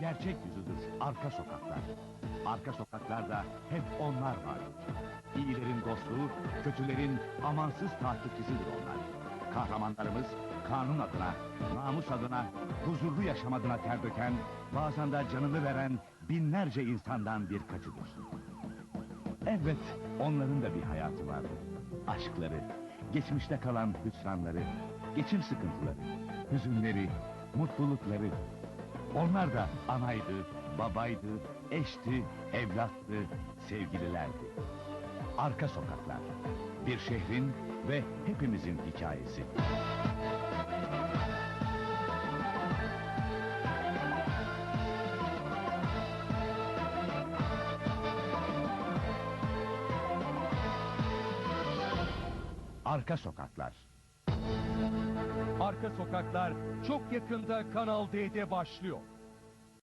gerçek yüzüdür arka sokaklar. Arka sokaklarda hep onlar var. İyilerin dostluğu, kötülerin amansız takipçisidir onlar. Kahramanlarımız kanun adına, namus adına, huzurlu yaşam adına ter döken, bazen de canını veren binlerce insandan birkaçıdır. Evet, onların da bir hayatı vardı. Aşkları, geçmişte kalan hüsranları, geçim sıkıntıları, hüzünleri, mutlulukları. Onlar da anaydı, babaydı, eşti, evlattı, sevgililerdi. Arka sokaklar, bir şehrin ve hepimizin hikayesi. Arka sokaklar. Arka Sokaklar çok yakında Kanal D'de başlıyor.